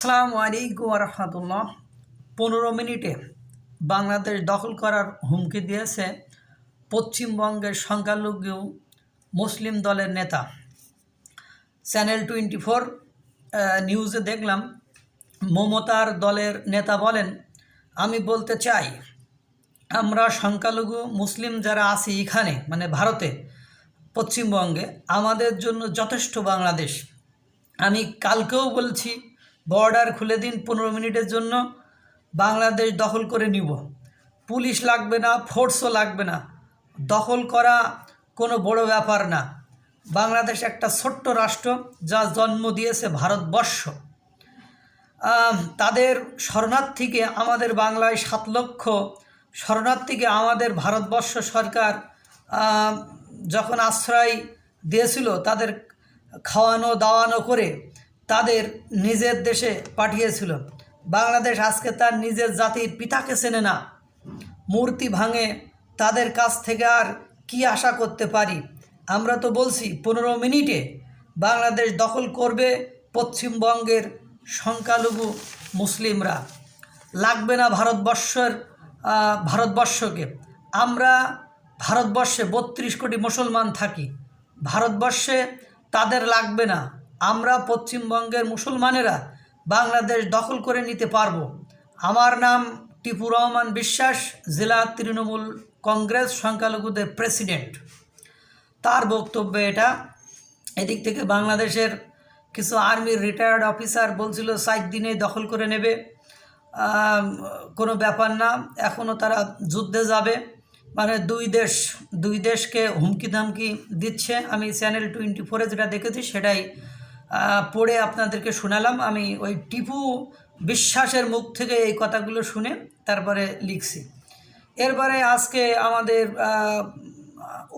আসসালামু আলাইকুম রহমতুল্লাহ পনেরো মিনিটে বাংলাদেশ দখল করার হুমকি দিয়েছে পশ্চিমবঙ্গের সংখ্যালঘু মুসলিম দলের নেতা। চ্যানেল টোয়েন্টি ফোর নিউজে দেখলাম মমতার দলের নেতা বলেন, আমি বলতে চাই, আমরা সংখ্যালঘু মুসলিম যারা আছি এখানে মানে ভারতে, পশ্চিমবঙ্গে, আমাদের জন্য যথেষ্ট বাংলাদেশ। আমি কালকেও বলছি বর্ডার খুলে দিন পনেরো মিনিটের জন্য। বাংলাদেশ দখল করে নিব। পুলিশ লাগবে না, ফোর্সও লাগবে না। দখল করা কোনো বড় ব্যাপার না। বাংলাদেশ একটা ছোট্ট রাষ্ট্র যা জন্ম দিয়েছে ভারতবর্ষ। তাদের শরণার্থীকে আমাদের বাংলায় সাত লক্ষ, শরণার্থীকে আমাদের ভারতবর্ষ সরকার যখন আশ্রয় দিয়েছিল তাদের খাওয়ানো, দাওয়ানো করে তাদের নিজের দেশে পাঠিয়েছিল। বাংলাদেশ আজকে তার নিজের জাতির পিতাকে চেনে না। মূর্তি ভাঙে তাদের কাছ থেকে আর কি আশা করতে পারি? আমরা তো বলছি, পনেরো মিনিটে বাংলাদেশ দখল করবে পশ্চিমবঙ্গের সংখ্যালঘু মুসলিমরা। লাগবে না ভারতবর্ষের ভারতবর্ষকে। আমরা ভারতবর্ষে বত্রিশ কোটি মুসলমান থাকি। ভারতবর্ষে তাদের লাগবে না। আমরা পশ্চিমবঙ্গের মুসলমানেরা বাংলাদেশ দখল করে নিতে পারব। আমার নাম টিপু রহমান বিশ্বাস, জেলা তৃণমূল কংগ্রেস সংখ্যালঘুদের প্রেসিডেন্ট। তার বক্তব্য এটা, এদিক থেকে বাংলাদেশের কিছু আর্মির রিটায়ার্ড অফিসার বলছিল সাত দিনে দখল করে নেবে। কোনো ব্যাপার না এখনও তারা যুদ্ধে যাবে। মানে দুই দেশ, দুই দেশকে হুমকি ধামকি দিচ্ছে। আমি চ্যানেল টোয়েন্টি ফোরে যেটা দেখেছি, সেটাই পড়ে আপনাদেরকে শোনালাম। আমি ওই টিপু বিশ্বাসের মুখ থেকে এই কথাগুলো শুনে তারপরে লিখছি। এরপরে আজকে আমাদের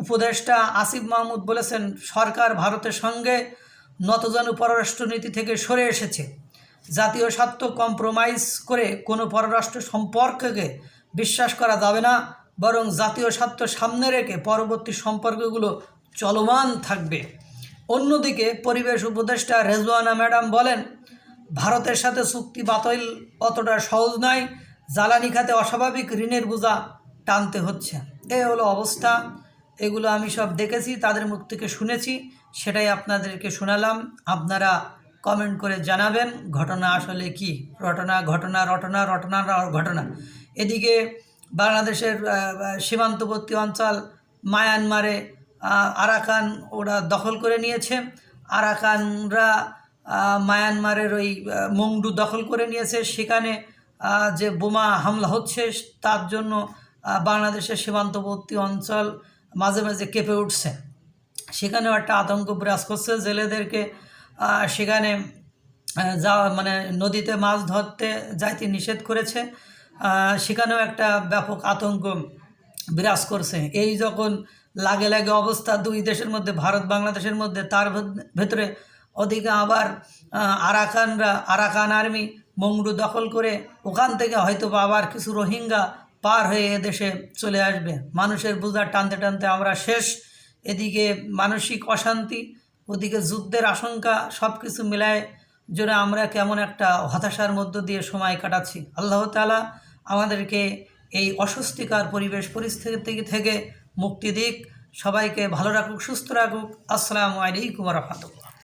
উপদেষ্টা আসিফ মাহমুদ বলেছেন, সরকার ভারতের সঙ্গে নতজানু পররাষ্ট্রনীতি থেকে সরে এসেছে। জাতীয় স্বার্থ কম্প্রোমাইজ করে কোনো পররাষ্ট্র সম্পর্ককে বিশ্বাস করা যাবে না, বরং জাতীয় স্বার্থ সামনে রেখে পরবর্তী সম্পর্কগুলো চলমান থাকবে। অন্যদিকে পরিবেশ উপদেষ্টা রেজওয়ানা ম্যাডাম বলেন, ভারতের সাথে চুক্তি বাতিল অতটা সহজ নয়। জ্বালানি খাতে অস্বাভাবিক ঋণের বোঝা টানতে হচ্ছে। এই হলো অবস্থা। এগুলো আমি সব দেখেছি, তাদের মুখ থেকে শুনেছি। সেটাই আপনাদেরকে শোনালাম। আপনারা কমেন্ট করে জানাবেন, ঘটনা আসলে কি? রটনা, ঘটনা, রটনা রটনা ঘটনা। এদিকে বাংলাদেশের সীমান্তবর্তী অঞ্চল মায়ানমারে আরাকান ওরা দখল করে নিয়েছে। আরাকানরা মায়ানমারের ওই মংডু দখল করে নিয়েছে। সেখানে যে বোমা হামলা হচ্ছে, তার জন্য বাংলাদেশের সীমান্তবর্তী অঞ্চল মাঝে মাঝে কেঁপে উঠছে। সেখানেও একটা আতঙ্ক বিরাজ করছে জেলেদেরকে। সেখানে যাওয়া মানে নদীতে মাছ ধরতে যাইতে নিষেধ করেছে। সেখানেও একটা ব্যাপক আতঙ্ক বিরাজ করছে। এই যখন লাগে লাগে অবস্থা দুই দেশের মধ্যে, ভারত, বাংলাদেশের মধ্যে, তার ভেত- ভেতরে ওদিকে আবার আরাকানরা, আরাকান আর্মি মংডু দখল করে ওখান থেকে হয়তো আবার কিছু রোহিঙ্গা পার হয়ে এদেশে চলে আসবে। মানুষের বোঝা টানতে টানতে আমরা শেষ। এদিকে মানসিক অশান্তি, ওদিকে যুদ্ধের আশঙ্কা সব কিছু মিলায় জন্য আমরা কেমন একটা হতাশার মধ্য দিয়ে সময় কাটাচ্ছি। আল্লাহ তালা আমাদেরকে এই অস্বস্তিকর পরিবেশ, পরিস্থিতি থেকে মুক্তি দিক। সবাইকে ভালো রাখুক সুস্থ রাখুক। আসসালামু আলাইকুম রহমতুল্লাহ।